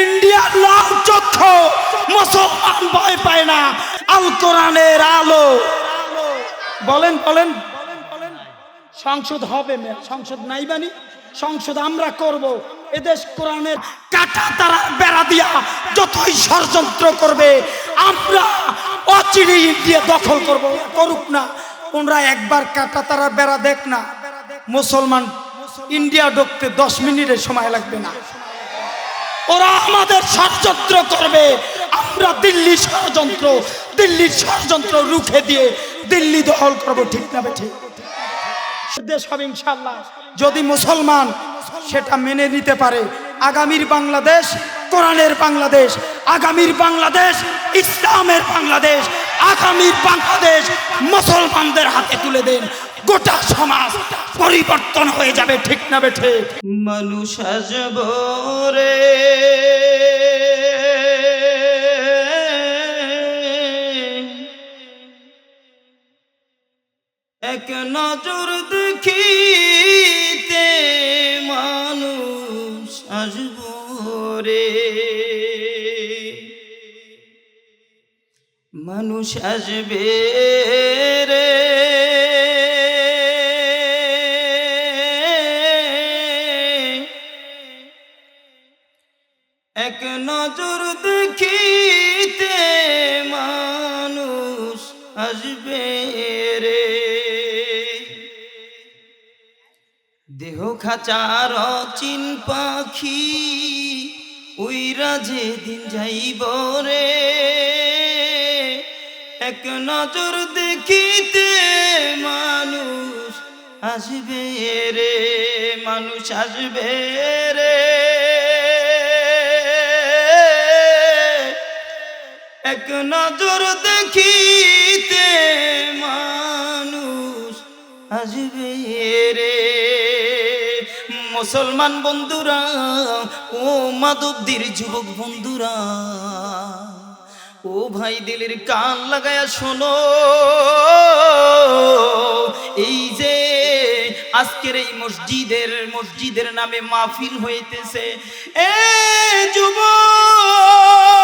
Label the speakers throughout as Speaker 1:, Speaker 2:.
Speaker 1: ইন্ডিয়ার লাল চক্ষু, মুসলমান ভয় পায় না। আল কোরআনের আলো। বলেন বলেন। সংসদ হবে সংসদ নাই বানি সংসদ আমরা করব। এদেশ কোরআনের কাটা তারা বেড়া দিয়া যতই ষড়যন্ত্র করবে, আমরা অচিরে ইন্ডিয়া দখল করব। করুক না, ওনরা একবার কাটা তারা বেড়া দেখ না। মুসলমান ইন্ডিয়া ঢুকতে দশ মিনিটের সময় লাগবে না। ওরা আমাদের ষড়যন্ত্র করবে। আমরা দিল্লি ষড়যন্ত্র, দিল্লির ষড়যন্ত্র রুখে দিয়ে দিল্লি দখল করব, ঠিক না ঠিক? দেশ হবে ইনশাল্লাহ যদি মুসলমান সেটা মেনে নিতে পারে, আগামীর বাংলাদেশ কোরআনের বাংলাদেশ, আগামীর বাংলাদেশ ইসলামের বাংলাদেশ, আগামীর বাংলাদেশ মুসলমানদের হাতে তুলে দেন। গোটা সমাজ পরিবর্তন হয়ে যাবে, ঠিক না বেঠে?
Speaker 2: মানুষ আসব রে। এক নজর দেখিতে মানুষ আসব রে। মানুষ আসবে রে। দেহ খাচার চিন পাখি, উইরা যেদিন যাইব রে। এক নজর দেখিতে মানুষ আসবে রে, মানুষ আসবে রে। এক নজর দেখিতে মানুষ আসবে রে। মুসলমান বন্ধুরা, ও মাদবদের যুবক বন্ধুরা, ও ভাই দিলের কান লাগায়া শোনো, এই যে আজকের এই মসজিদের মসজিদের নামে মাহফিল হইতেছে। এ যুবক!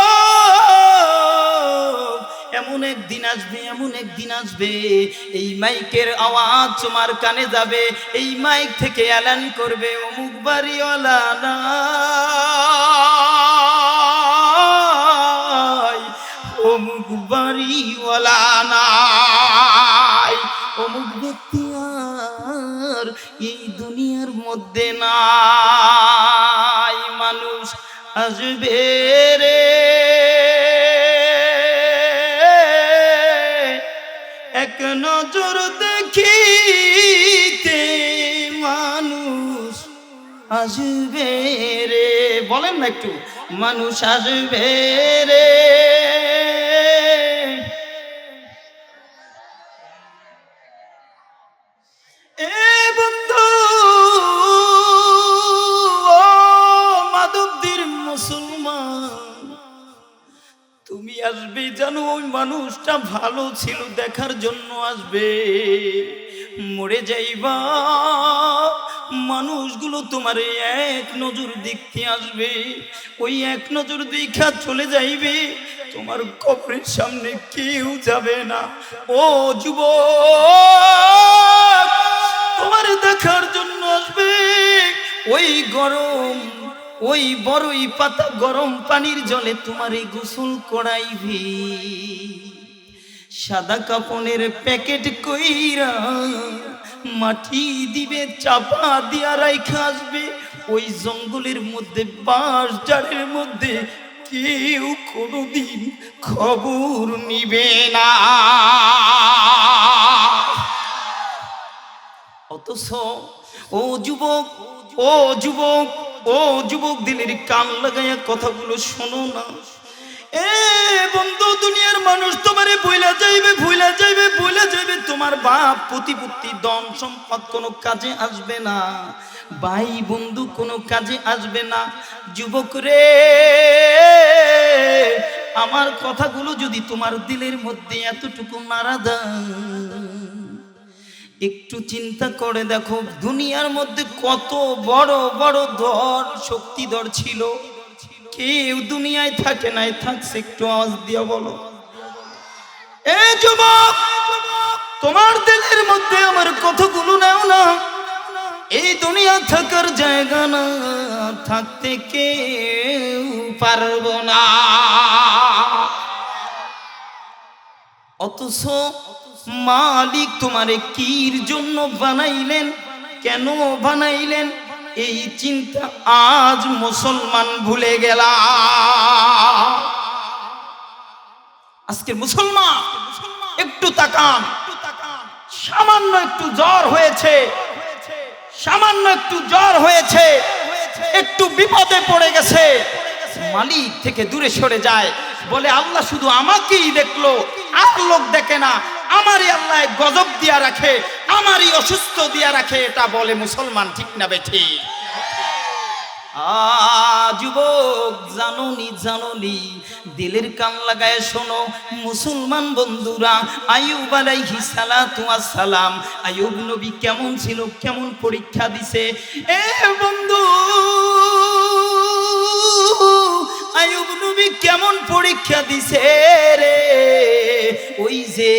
Speaker 2: এমন একদিন আসবে, এমন একদিন আসবে। এই মাইকের আওয়াজ তোমার কানে যাবে, এই মাইক থেকে এলান করবে, অমুক বাড়িওয়ালা নাই। অমুক বাড়িওয়ালা নাই। অমুক ব্যক্তি আর এই দুনিয়ার মধ্যে নাই। মানুষ আসবে রে। আসবে রে? বলেন না একটু। মানুষ আসবে রে। তুমি আসবে জানো ওই মানুষটা ভালো ছিল, দেখার জন্য আসবে। মরে যাইবা। মানুষগুলো তোমার এক নজর দেখতে আসবে। ওই এক নজর দেখা চলে যাইবে। তোমার কবরের সামনে কেউ যাবে না। ও যুব তোমার দেখার জন্য আসবে। ওই গরম, ওই বড়ই পাতা গরম পানির জলে তোমার এই গোসল করাইবি। সাদা কাপনের প্যাকেট কইরা মাটি দিবে, চাপা দিয়া রাইখা আসবে। ওই জঙ্গলের মধ্যে, বাঁশ জাড়ের মধ্যে কেউ কোনোদিন খবর নিবে না। অথচ ও যুবক ও যুবক ও যুবক দিলের কান লাগাইয়া কথাগুলো শোনো না। এ বন্ধু, দুনিয়ার মানুষ তোমারে ভুলা যাইবে ভুলা যাইবে ভুলা যাইবে। তোমার বাপ প্রতিপত্তি দন সম্পদ কোনো কাজে আসবে না। ভাই, বন্ধু, কোনো কাজে আসবে না। যুবক রে, আমার কথাগুলো যদি তোমার দিলের মধ্যে এতটুকু মারা দেয় একটু চিন্তা করে দেখো, দুনিয়ার মধ্যে কত বড় বড় ধর শক্তিধর ছিল। কেউ দুনিয়ায় থাকে নাই, থাকছে একটু আওয়াজ দিয়া বলো। এ যুবক, তোমার দিলের মধ্যে আমার কথাগুলো নাও না? এই দুনিয়া থাকার জায়গা না, থাকতে কেউ পারব না। অথচ মালিক তোমারে কির জন্য বানাইলেন? কেন বানাইলেন? এই চিন্তা আজ মুসলমান ভুলে গেলা আজকের মুসলমান, একটু তাকান। সামান্য একটু জ্বর হয়েছে। সামান্য একটু জ্বর হয়েছে। একটু বিপদে পড়ে গেছে। মালিক থেকে দূরে সরে যায়। বলে, আল্লাহ শুধু আমাকেই দেখল। আর লোক দেখে না। আমারই আল্লাহ গজব দিয়া রাখে। আমারই অসুস্থ দিয়া রাখে, এটা বলে মুসলমান ঠিক না বেঠি যুবক, জানুনি জানুনি, দিলের কান লাগায় শোনো, মুসলমান বন্ধুরা আয়ুব আলাইহি সালাতু সালাম আয়ুব নবী কেমন ছিল, কেমন পরীক্ষা দিছে? এ বন্ধু! আয়ুব নবী কেমন পরীক্ষা দিছে রে? ওই যে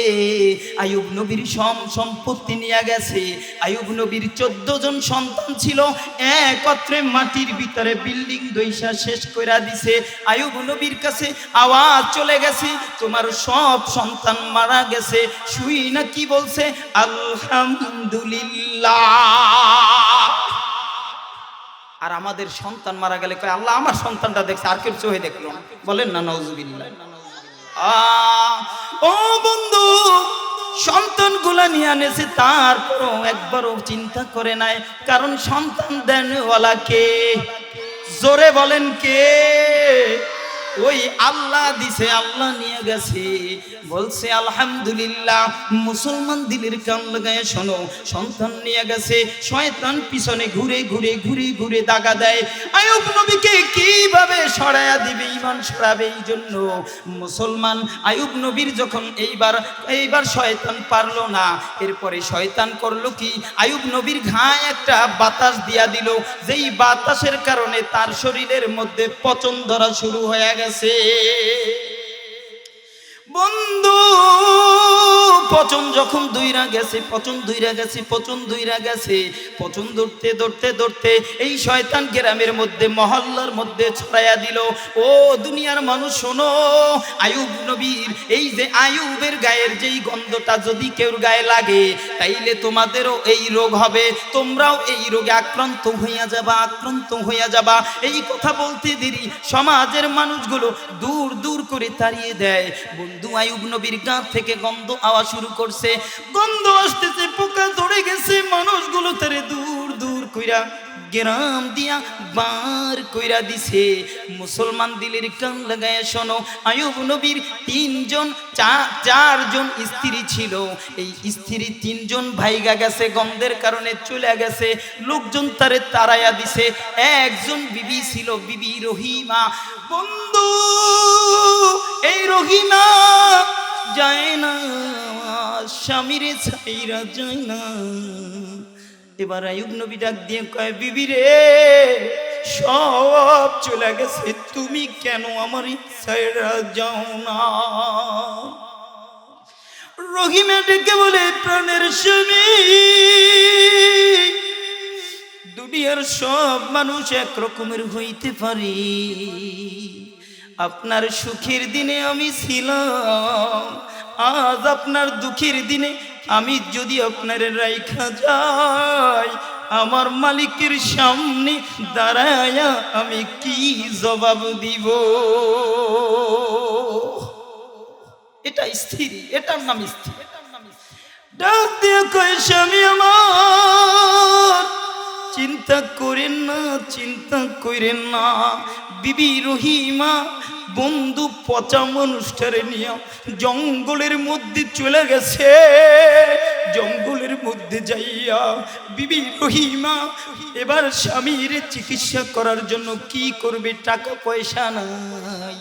Speaker 2: আয়ুব নবীর সম সম্পত্তি নিয়ে গেছে। আয়ুব নবীর চোদ্দ জন সন্তান ছিল, একত্রে মাটির ভিতরে বিল্ডিং দইসা শেষ কইরা দিছে। আয়ুব নবীর কাছে আওয়াজ চলে গেছে, তোমার সব সন্তান মারা গেছে, শুই না কি বলছে? আলহামদুলিল্লাহ। আর আমাদের সন্তান মারা গেলে কয়, আল্লাহ আমার সন্তানটা দেখছে, আর কেউ চোখে দেখল বলেন না নজবিল্লা ও বন্ধু সন্তানগুলা নিয়ে আনেছে, তারপরও একবারও চিন্তা করে নাই। কারণ সন্তান দেনওয়ালা কে? জোরে বলেন কে? ওই আল্লাহ দিছে, আল্লাহ নিয়ে গেছে। বলছে, আলহামদুলিল্লাহ, মুসলমান দিলের কান লাগায় শোনো, সন্তান নিয়ে গেছে, শয়তান পিছনে ঘুরে ঘুরে ঘুরে ঘুরে দাগা দেয়। আয়ুব নবীকে কীভাবে সরায়া দিবে ইমান সরাবে এই জন্য? মুসলমান, আয়ুব নবীর যখন এইবার এইবার শয়তান পারল না, এরপরে শয়তান করল কি? আয়ুব নবীর ঘায়ে একটা বাতাস দিয়া দিল। যেই বাতাসের কারণে তার শরীরের মধ্যে পচন ধরা শুরু হয়ে গেছে। বন্ধু পচন যখন দুইরা গেছে, পচন দুইরা গেছে, পচন দুইরা গেছে, পচন ধরতে ধরতে ধরতে এই শয়তান গ্রামের মধ্যে, মহল্লার মধ্যে ছড়াইয়া দিল। ও দুনিয়ার মানুষ, শোনো, আয়ুব নবীর, এই যে আয়ুবের গায়ের যেই গন্ধটা যদি কেউর গায়ে লাগে, তাইলে তোমাদেরও এই রোগ হবে। তোমরাও এই রোগে আক্রান্ত হইয়া যাবা, আক্রান্ত হইয়া যাবা। এই কথা বলতে দেরি, সমাজের মানুষগুলো দূর দূর করে তাড়িয়ে দেয়। বন্ধু আয়ুব নবীর গা থেকে গন্ধ আওয়া শুরু করছে, গন্ধ আসতেছে, পোকা ধরে গেছে, মানুষগুলো তারে দূর দূর কইরা গ্রাম দিয়া বার কইরা দিছে। মুসলমান দিলের কান লাগায় শোনো আয়ুব নবীর তিনজন চারজন স্ত্রী ছিল। এই স্ত্রী তিনজন ভাইগা গেছে, গন্ধের কারণে চলে গেছে। লোকজন তারে তারাইয়া দিছে। একজন বিবি ছিল, বিবি রহিমা। বন্ধু, এই রহিমা যায় না, স্বামীরে ছাইরা যায় না। এবার আয়ুব নবী ডাক দিয়ে কয়, বিবি রে, সব চলে গেছে, তুমি কেন আমার ছাইরা যাও না? রহিমা ডেকে বলে, প্রাণের স্বামী, দুনিয়ার সব মানুষ একরকমের হইতে পারে। আপনার সুখের দিনে আমি ছিলাম, আজ আপনার দুঃখের দিনে আমি যদি আপনার রাইখা যাই, আমার মালিকের সামনে দাঁড়ায়া আমি কি জবাব দিব? এটা স্থির, এটার নাম স্থির। ডাক দিয়ে কয় আমার, চিন্তা করেন না, চিন্তা করেন না। বিবি রহিমা, বন্ধু পচা মানুষটারে নিয়ে জঙ্গলের মধ্যে চলে গেছে। জঙ্গলের মধ্যে যাইয়া বিবি রহিমা, এবার স্বামীর চিকিৎসা করার জন্য কি করবে টাকা পয়সা নাই।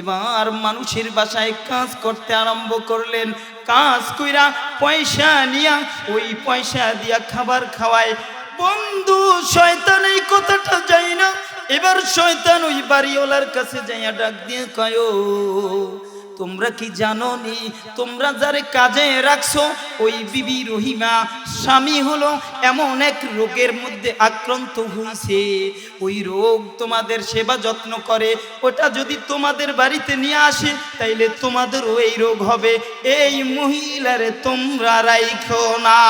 Speaker 2: এবার মানুষের বাসায় কাজ করতে আরম্ভ করলেন। কাজ কইরা পয়সা নিয়া ওই পয়সা দিয়া খাবার খাওয়ায়। বন্ধু, শয়তান, এই কথাটা যাই না। এবার শয়তান ওই বাড়িওয়ালার কাছে যাইয়া ডাক দিয়ে কয় "ও, তোমরা কি জানো নি তোমরা যারে কাজে রাখছো ওই বিবি রহিমা স্বামী হলো এমন এক রোগের মধ্যে আক্রান্ত হয়েছে ওই রোগ তোমাদের সেবা যত্ন করে ওটা যদি তোমাদের বাড়িতে নিয়ে আসে তাইলে তোমাদেরও এই রোগ হবে। এই মহিলারে তোমরা রাইখো না।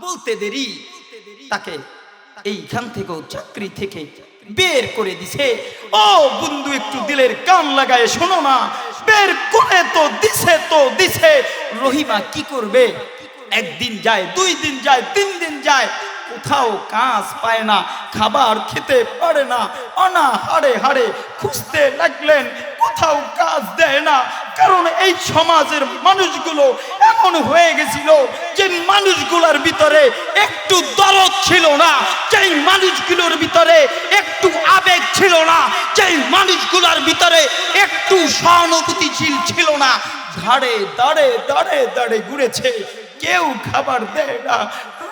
Speaker 2: বলতে দেরি। তাকে এইখান থেকেও চাকরি থেকে বের করে দিছে। ও বন্ধু, একটু দিলের কান লাগায় শোনো না। বের করে তো দিছে তো দিছে। রহিমা কি করবে? একদিন যায়, দুই দিন যায়, তিন দিন যায়। কোথাও কাজ পায় না, খাবার খেতে পারে না। অনা হাড়ে হাড়ে খুঁজতে লাগলেন কোথাও কাজ দেয় না। কারণ এই সমাজের মানুষগুলো এমন হয়ে গেছিল যে মানুষগুলোর ভিতরে একটু দরদ ছিল না, যেই মানুষগুলোর ভিতরে একটু আবেগ ছিল না, যেই মানুষগুলোর ভিতরে একটু সহানুভূতিশীল ছিল না। ধাড়ে দাঁড়ে দাঁড়ে দাঁড়ে ঘুরেছে, কেউ খাবার দেয় না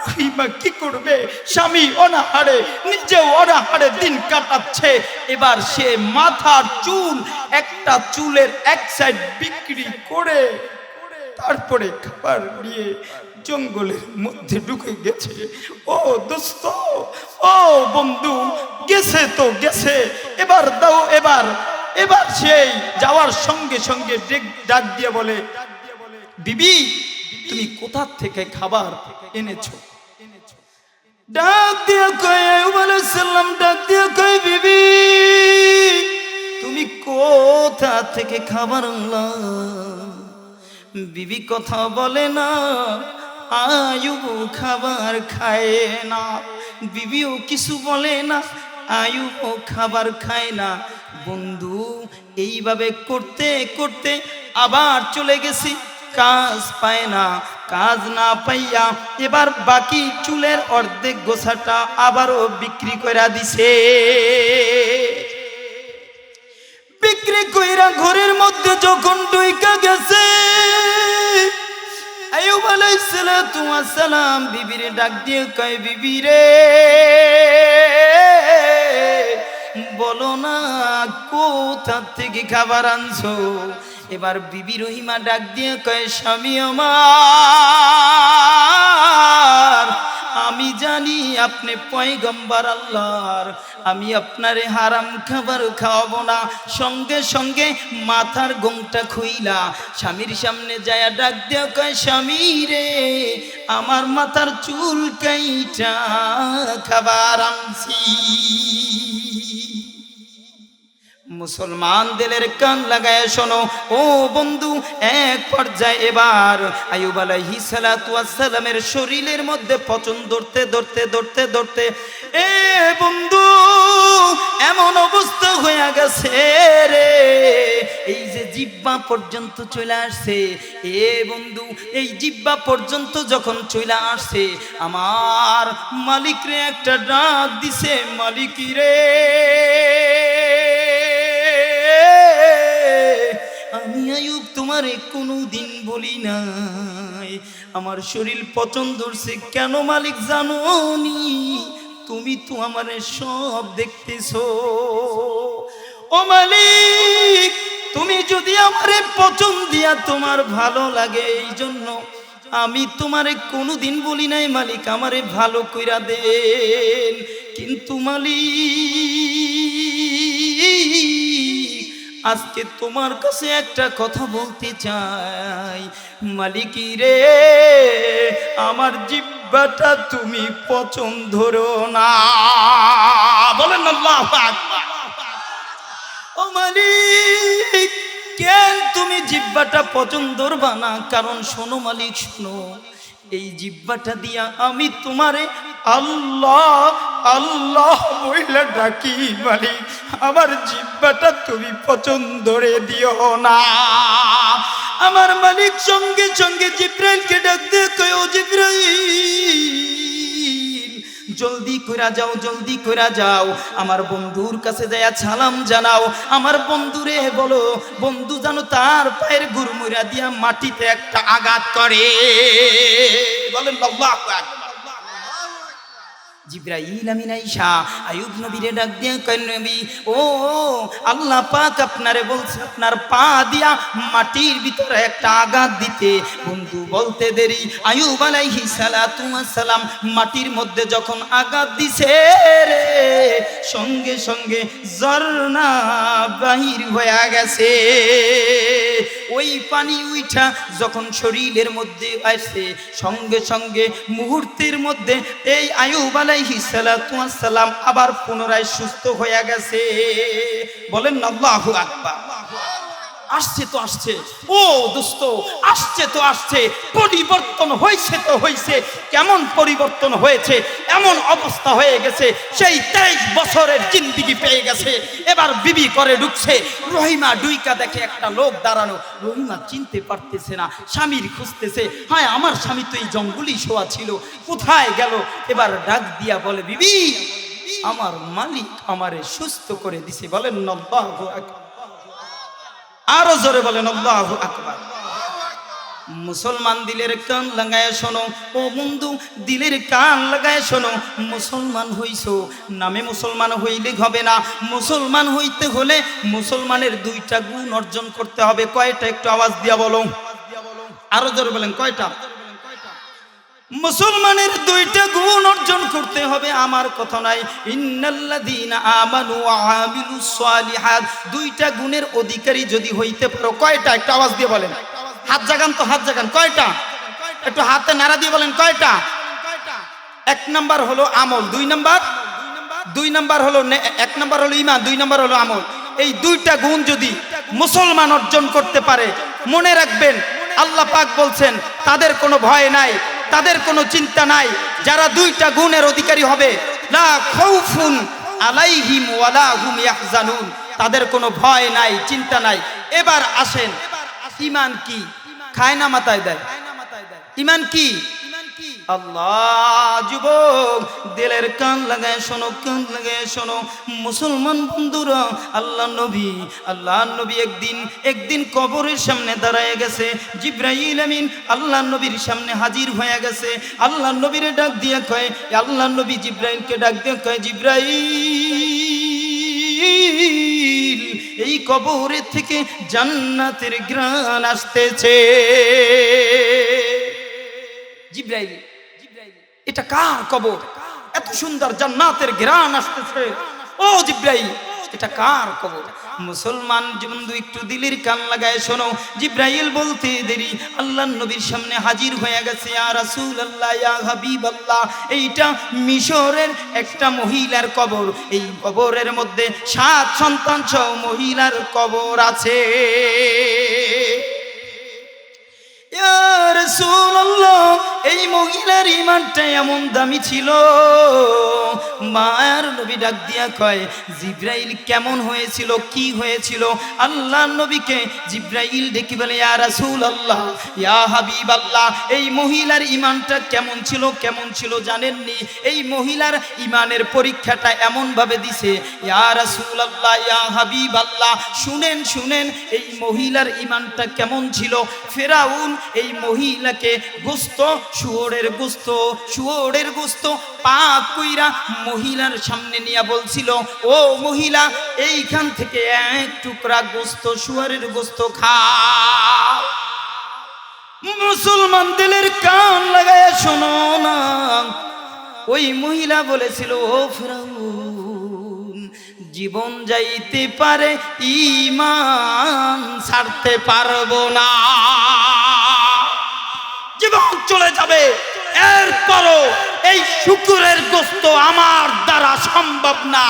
Speaker 2: রহিমা কি করবে? স্বামী অনাহারে, নিজেও অনাহারে দিন কাটাচ্ছে। এবার সে মাথার চুল, একটা চুলের এক সাইড বিক্রি করে, তারপরে খাবার নিয়ে জঙ্গলের মধ্যে ঢুকে গেছে। ও দোস্ত, ও বন্ধু, গেছে তো গেছে। এবার দাও, এবার এবার সেই যাওয়ার সঙ্গে সঙ্গে ডেক- দিয়ে বলে, বিবি, তুমি কোথা থেকে খাবার এনেছো। ডাক দিয়ে কয়ে সালাম ডাক দিয়ে কয়ে, বিবি, তুমি কোথা থেকে খাবার আনলা? বিবি কথা বলে না আয়ুব খাবার খায় না। বিবিও কিছু বলে না আয়ুব খাবার খায় না। বন্ধু, এইভাবে করতে করতে আবার চলে গেছি। কাজ পায় না, কাজ না পাইয়া এবার বাকি চুলের অর্ধেক গোছাটা আবারও বিক্রি করে দিছে। বিক্রি কইরা ঘরের মধ্যে যখন ডুইকা গেছে আয়ুব আলাইহিস সালাতু ওয়াস সালাম বিবিরে ডাক দিয়ে কয়, বিবি রে, বলো না কোথা থেকে খাবার আনছো? এবার বিবি রহিমা ডাক দিয়ে কয়, স্বামী আমার, আমি জানি আপনি পয়গম্বর আল্লাহর। আমি আপনারে হারাম খাবার খাওয়াবো না। সঙ্গে সঙ্গে মাথার গোংটা খুইলা। স্বামীর সামনে যায়া ডাক দেয়া কয়, স্বামী রে, আমার মাথার চুল কাইটা খাবার আনছি। মুসলমান দিলের কান লাগায় শোনো। ও বন্ধু, এক পর্যায়ে এবার আয়ুব আলাইহি সালাতু সালামের শরীরের মধ্যে পচন ধরতে ধরতে ধরতে ধরতে, এ বন্ধু, এমন অবস্থা হয়ে গেছে রে। এই যে জিব্বা পর্যন্ত চলে আসছে, এ বন্ধু, এই জিব্বা পর্যন্ত যখন চলে আসছে, আমার মালিক রে একটা ডাক দিছে, মালিক রে। আমি আয়ুব তোমারে কোনো দিন বলি নাই। আমার শরীর পচন ধরছে, কেন মালিক জানো নি তুমি তো আমারে সব দেখতেছো। ও মালিক, তুমি যদি আমারে পচন দিয়া তোমার ভালো লাগে, এই জন্য আমি তোমারে কোনোদিন বলি নাই, মালিক আমারে ভালো কইরা দেন। কিন্তু মালিক আজকে তোমার কাছে একটা কথা বলতে চাই। মালিকি রে, আমার জিব্বাটা তুমি পছন্দ না। বলেন ও মালিক, কেন তুমি জিব্বাটা পছন্দর বানা কারণ শোনো মালিক, শোনো। এই জিব্বাটা দিয়া আমি তোমারে আল্লাহ আল্লাহ বইলা ডাকি মালিক আমার জিব্বাটা তুমি পছন্দরে দিও না। আমার মালিক সঙ্গে সঙ্গে জিব্রাইলকে ডাক দিয়ে ও জিব্রাইল। জলদি কইরা যাও, জলদি কইরা যাও। আমার বন্ধুর কাছে যায়া ছালাম জানাও। আমার বন্ধুরে বলো, বন্ধু জানো তার পায়ের গুরমুরা দিয়া মাটিতে একটা আঘাত করে। বলেন আল্লাহু আকবার। জিব্রাইল আমিন আইসা, আয়ুব নবীরে ডাক দিয়ে কয়, নবী, ও আল্লাহ পাক আপনারে বলছে, আপনার পা দিয়া মাটির ভিতরে একটা আঘাত দিতে। বন্ধু, বলতে দেরি। আয়ুব আলাইহি সালাতু সালাম মাটির মধ্যে যখন আঘাত দিছে রে, সঙ্গে সঙ্গে ঝর্ণা বাহির হয়ে গেছে। ওই পানি উইঠা যখন শরীরের মধ্যে আসে, সঙ্গে সঙ্গে মুহূর্তের মধ্যে এই আয়ুব আলাইহি সালাম আবার পুনরায় সুস্থ হয়ে গেছে। বলেন আল্লাহু আকবার। আসছে তো আসছে। ও দোস্ত, আসছে তো আসছে। পরিবর্তন হয়েছে তো হয়েছে। কেমন পরিবর্তন হয়েছে? এমন অবস্থা হয়ে গেছে। সেই তেইশ বছরের জিন্দিগি পেয়ে গেছে। এবার বিবি করে ঢুকছে। রহিমা ডুইকা দেখে একটা লোক দাঁড়ানো। রহিমা চিনতে পারতেছে না, স্বামীর খুঁজতেছে। হ্যাঁ আমার স্বামী তো এই জঙ্গলই শোয়া ছিল। কোথায় গেল? এবার ডাক দিয়া বলে, বিবি, আমার মালিক আমারে সুস্থ করে দিছে। বলেন নব্বাহু আরও জোরে বলেন, আল্লাহু আকবার। মুসলমান দিলের কান লাগায় শোনো, ও বন্ধু, দিলের কান লাগায় শোনো, মুসলমান হইছো, নামে মুসলমান হইলে হবে না, মুসলমান হইতে হলে মুসলমানের দুইটা গুণ অর্জন করতে হবে, কয়টা একটু আওয়াজ দিয়া বলো। আরও জোরে বলেন, কয়টা? মুসলমানের দুইটা গুণ অর্জন করতে হবে, আমার কথা নাই। ইন্নাল্লাযীনা আমানু দুইটা গুণের অধিকারী যদি হইতে পারো, কয়টা? একটা আওয়াজ দিয়ে বলেন। হাত জাগান তো, হাত জাগান। কয়টা? একটু হাতে নাড়া দিয়ে বলেন, কয়টা? এক নাম্বার হলো আমল। দুই নাম্বার? দুই নাম্বার হলো এক নাম্বার হলো ইমান দুই নাম্বার হলো আমল। এই দুইটা গুণ যদি মুসলমান অর্জন করতে পারে, মনে রাখবেন, আল্লাহ পাক বলছেন, তাদের কোনো ভয় নাই। তাদের কোনো চিন্তা নাই, যারা দুইটা গুণের অধিকারী হবে। হুম তাদের কোনো ভয় নাই, চিন্তা নাই। এবার আসেন, ইমান কি? খায় না মাথায় দেয়। ইমান কি? আল্লাহ যুবক, দিলের কান লাগায় শোনো, কান লাগায় শোনো। মুসলমান বন্ধুরা, আল্লাহ নবী আল্লাহ নবী একদিন একদিন কবরের সামনে দাঁড়ায় গেছে। জিব্রাইল আমিন, আল্লাহ নবীর সামনে হাজির হয়ে গেছে। আল্লাহ নবীর ডাক দিয়ে কয় আল্লাহ নবী জিব্রাইলকে ডাক দিয়ে কয়, জিব্রাইল, এই কবরের থেকে জান্নাতের গ্রান আসতেছে। জিব্রাইল এটা কার কবর? এত সুন্দর জান্নাতের ঘেরান আসতেছে। ও জিব্রাইল, এটা কার কবর? মুসলমান বন্ধু, একটু দিলের কান লাগায় শোনো। জিব্রাইল বলতে দেরি আল্লাহ নবীর সামনে হাজির হয়ে গেছে আর রাসূল আল্লাহ ইয়া হাবিব আল্লাহ এইটা মিশরের একটা মহিলার কবর। এই কবরের মধ্যে সাত সন্তান সহ মহিলার কবর আছে। এই মহিলার ইমানটা এমন দামি ছিল। মায়ার নবী ডাক দিয়া কয়, জিব্রাইল কেমন হয়েছিল? কি হয়েছিল? আল্লাহ নবীকে জিব্রাইল ডেকে বলে, ইয়া আল্লাহ ইয়া হাবিব আল্লাহ এই মহিলার ইমানটা কেমন ছিল? কেমন ছিল জানেননি? এই মহিলার ইমানের পরীক্ষাটা এমন ভাবে দিছে, ইয়া রাসূল আল্লাহ ইয়া হাবিব আল্লাহ শুনেন শুনেন, এই মহিলার ইমানটা কেমন ছিল? ফেরাউন এই মহিলাকে গোস্ত, শুয়োরের গোস্ত শুয়োরের গোস্ত, পাপ কইরা মহিলার সামনে নিয়ে বলছিল, ও মহিলা, এইখান থেকে এক টুকরা গোস্ত, শুয়োরের গোস্ত খাও। মুসলমান দিলের কান লাগায় শোনো না। ওই মহিলা বলেছিল, ও ফেরাউন, জীবন যাইতে পারে ইমান ছাড়তে পারব না। জীবন চলে যাবে। এরপরও এই শুকুরের গোস্ত আমার দ্বারা সম্ভব না।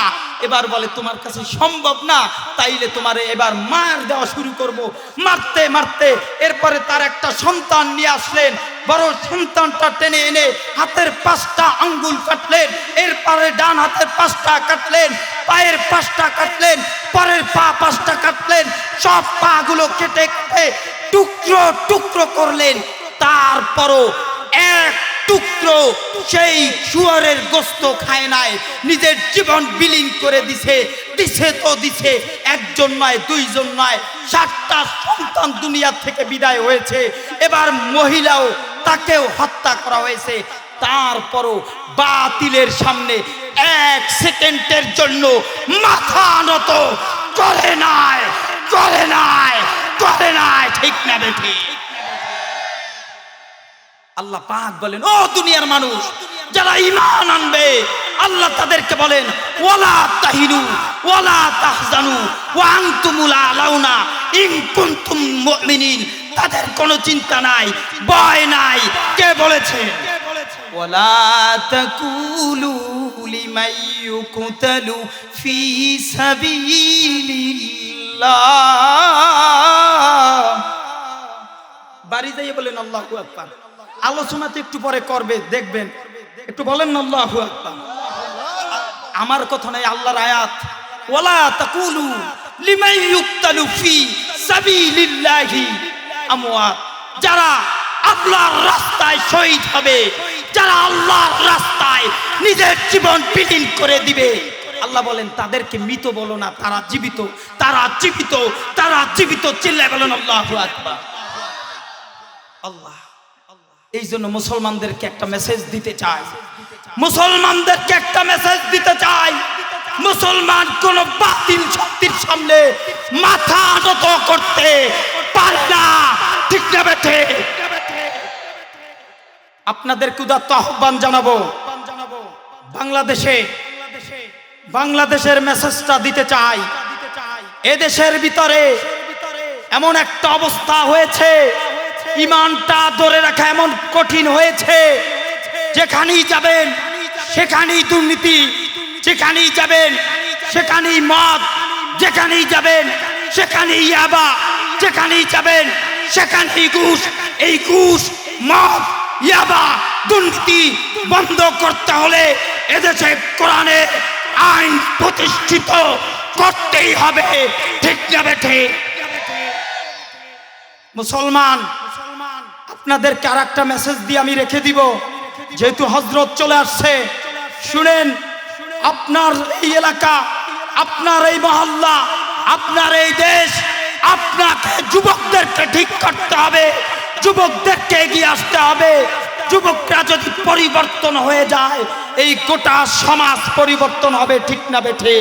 Speaker 2: এবার বলে, তোমার কাছে সম্ভব না, তাইলে তোমারে এবার মার দেওয়া শুরু করব। মারতে মারতে এরপরে তার একটা সন্তান নিয়ে আসলেন। বড় সন্তানটা টেনে এনে হাতের পাঁচটা আঙ্গুল কাটলেন। এরপরে ডান হাতের পাঁচটা কাটলেন, পায়ের পাঁচটা কাটলেন, পরের পা পাঁচটা কাটলেন। সব পা গুলো কেটে কেটে টুকরো টুকরো করলেন। তারপরও এক টুকরো সেই শুয়ারের গোস্ত খায় নাই, নিজের জীবন বিলীন করে দিছে দিছে তো দিছে, একজন নয়, দুইজন নয়, সাতটা সন্তান দুনিয়া থেকে বিদায় হয়েছে, এবার মহিলাও তাকেও হত্যা করা হয়েছে, তারপরও বাতিলের সামনে এক সেকেন্ডের জন্য মাথা নত, করে নাই করে নাই করে নাই, ঠিক না বেঠি। আল্লাহ পাক বলেন, ও দুনিয়ার মানুষ, যারা ইমান আনবে, আল্লাহ তাদেরকে বলেন, ওয়ালা তাহিনু, ওয়ালা তাহজানু, ওয়া আনতুমুল আলাউনা, ইন কুনতুম মুমিনিন। তাদের কোনো চিন্তা নাই, ভয় নাই। কে বলেছে? ওয়ালা তাকুলু লিমান ইউকতালু ফি সাবিলিল্লাহ। বাড়ি যাইয়ে বলেন, আল্লাহু আকবার। আলোচনা তো একটু পরে করবে, দেখবেন। একটু বলেন আল্লাহু আমার কথা নাই আল্লাহর আয়াত। ওয়ালা তাকুলু লিমান ইউক্তালু ফি সাবিলিল্লাহি আমওয়াত। যারা আল্লাহর রাস্তায় শহীদ হবে, যারা আল্লাহর রাস্তায় নিজের জীবন বিলীন করে দিবে। আল্লাহ বলেন, তাদেরকে মৃত বলো না, তারা জীবিত তারা জীবিত তারা জীবিত, চিল্লায় বলেন, আল্লাহু আকবার। আল্লাহ। এই জন্য মুসলমানদেরকে একটা মেসেজ দিতে চাই। মুসলমানদেরকে একটা মেসেজ দিতে চাই। মুসলমান কোন বাতিল শক্তির সামনে মাথা নত করতে পারে না। উদাত্ত আহ্বান জানাব। বাংলাদেশে বাংলাদেশের মেসেজটা দিতে চাই। এদেশের ভিতরে এমন একটা অবস্থা হয়েছে ইমানটা ধরে রাখা এমন কঠিন হয়েছে, যেখানেই যাবেন, সেখানেই দুর্নীতি, যেখানেই যাবেন, সেখানেই মদ, যেখানেই যাবেন, সেখানেই ইয়াবা, যেখানেই যাবেন, সেখানেই ঘুষ। এই ঘুষ, মদ, ইয়াবা, দুর্নীতি বন্ধ করতে হলে এদেশে কোরআনের আইন প্রতিষ্ঠিত করতেই হবে। ঠিক না বেঠে? মুসলমান আপনাদেরকে আর একটা মেসেজ দিয়ে আমি রেখে দিব। যেহেতু হজরত চলে আসছে, শুনেন, আপনার এই এলাকা, আপনার এই মহল্লা, আপনার এই দেশ, আপনাকে যুবকদেরকে ঠিক করতে হবে, যুবকদেরকে এগিয়ে আসতে হবে। যুবকরা যদি পরিবর্তন হয়ে যায়, এই গোটা সমাজ পরিবর্তন হবে, ঠিক না বেঠে?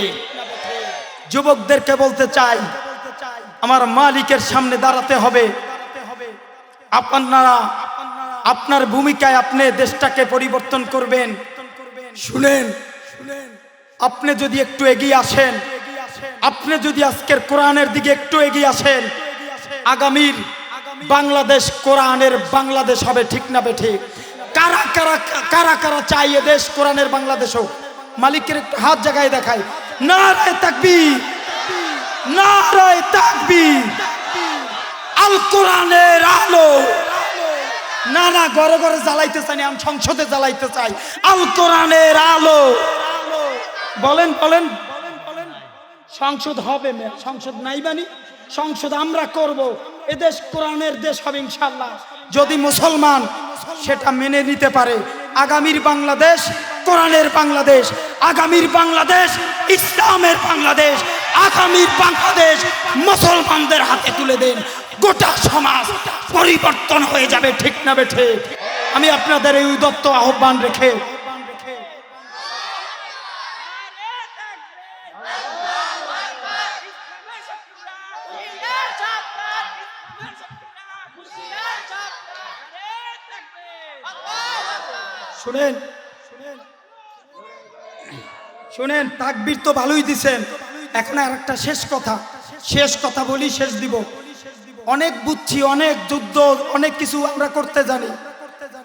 Speaker 2: যুবকদেরকে বলতে চাই, আমার মালিকের সামনে দাঁড়াতে হবে। আপনারা আপনার ভূমিকায় আপনি দেশটাকে পরিবর্তন করবেন। শুনেন, আপনি যদি একটু এগিয়ে আসেন, আপনি যদি আজকের কোরআনের দিকে একটু এগিয়ে আসেন, আগামীর বাংলাদেশ কোরআনের বাংলাদেশ হবে ঠিক না বেঠে কারা কারা কারা কারা চাই দেশ কোরআনের বাংলাদেশ হোক? মালিকের একটু হাত জায়গায় দেখায় না রায় তাকবি না রে তাকবি আল কোরআনের আলো। না না, ঘরে ঘরে জ্বালাইতে চাই আমি সংসদে জ্বালাইতে চাই। আল কোরআনের আলো। বলেন বলেন। সংসদ হবে সংসদ নাই বানি। সংসদ আমরা করব। এদেশ কোরআনের দেশ হবে ইনশাল্লাহ যদি মুসলমান সেটা মেনে নিতে পারে। আগামীর বাংলাদেশ কোরআনের বাংলাদেশ। আগামীর বাংলাদেশ ইসলামের বাংলাদেশ। আগামীর বাংলাদেশ মুসলমানদের হাতে তুলে দেন। গোটা সমাজ পরিবর্তন হয়ে যাবে, ঠিক না বেঠে? আমি আপনাদের এই উদত্ত আহ্বান রেখে শুনেন শুনেন, তাকবির তো ভালোই দিছেন। এখন আর একটা শেষ কথা। শেষ কথা বলি, শেষ দিব। অনেক বুঝছি অনেক যুদ্ধ, অনেক কিছু আমরা করতে জানি।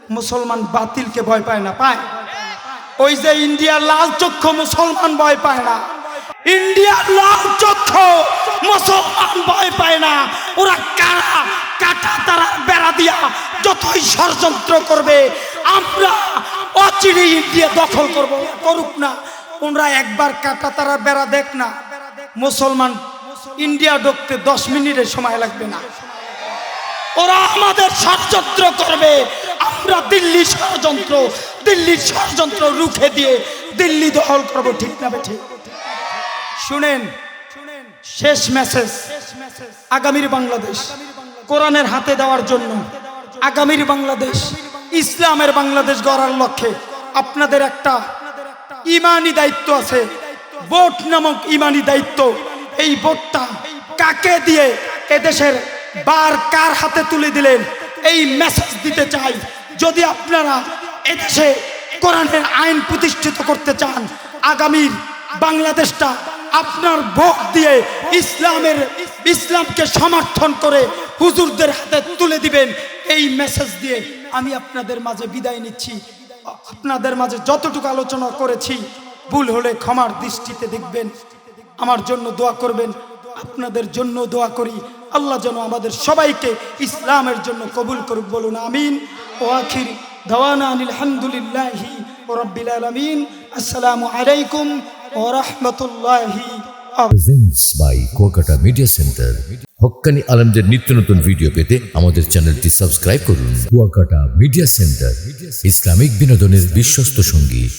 Speaker 2: মুসলমান বাতিলকে ভয় পায় না, পায়। ওই যে ইন্ডিয়ার লাল চক্ষু মুসলমান ভয় পায় না। ইন্ডিয়ার লাল চক্ষু মুসলমান ভয় পায় না। ওরা কারা, কাটা তারা বেড়া দিয়া যতই ষড়যন্ত্র করবে, আমরা অচিরে ইন্ডিয়া দখল করব। করুক না, ওরা একবার কাটা তারা বেড়া দেখ না। মুসলমান ইন্ডিয়া ঢুকতে দশ মিনিটের সময় লাগবে না। ওরা আমাদের ষড়যন্ত্র করবে। আমরা দিল্লি ষড়যন্ত্র, দিল্লির ষড়যন্ত্র রুখে দিয়ে দিল্লি দখল করব, ঠিক না ঠিক শুনেন, শেষ মেসেজ, আগামীর বাংলাদেশ। কোরআনের হাতে দেওয়ার জন্য আগামীর বাংলাদেশ, ইসলামের বাংলাদেশ গড়ার লক্ষ্যে আপনাদের একটা ইমানি দায়িত্ব আছে। ভোট নামক ইমানি দায়িত্ব। এই ভোটটা কাকে দিয়ে এদেশের বার কার হাতে তুলে দিলেন? এই মেসেজ দিতে চাই। যদি আপনারা এদেশে কোরআনের আইন প্রতিষ্ঠিত করতে চান, আগামীর বাংলাদেশটা আপনার ভোট দিয়ে ইসলামের, ইসলামকে সমর্থন করে হুজুরদের হাতে তুলে দিবেন। এই মেসেজ দিয়ে আমি আপনাদের মাঝে বিদায় নিচ্ছি। আপনাদের মাঝে যতটুকু আলোচনা করেছি ভুল হলে ক্ষমার দৃষ্টিতে দেখবেন। আমার জন্য দোয়া করবেন। আপনাদের জন্য দোয়া করি। আল্লাহ যেন আমাদের সবাইকে ইসলামের জন্য কবুল করুক বলুন, আমিন। ও আখির আলামিন। আসসালামু আলাইকুম ও রহমতুল্লাহি
Speaker 3: বাই মিডিয়া সেন্টার আলমদের নিত্য নতুন ভিডিও পেতে আমাদের চ্যানেলটি সাবস্ক্রাইব করুন। কুয়াকাটা মিডিয়া সেন্টার ইসলামিক বিনোদনের বিশ্বস্ত সঙ্গী।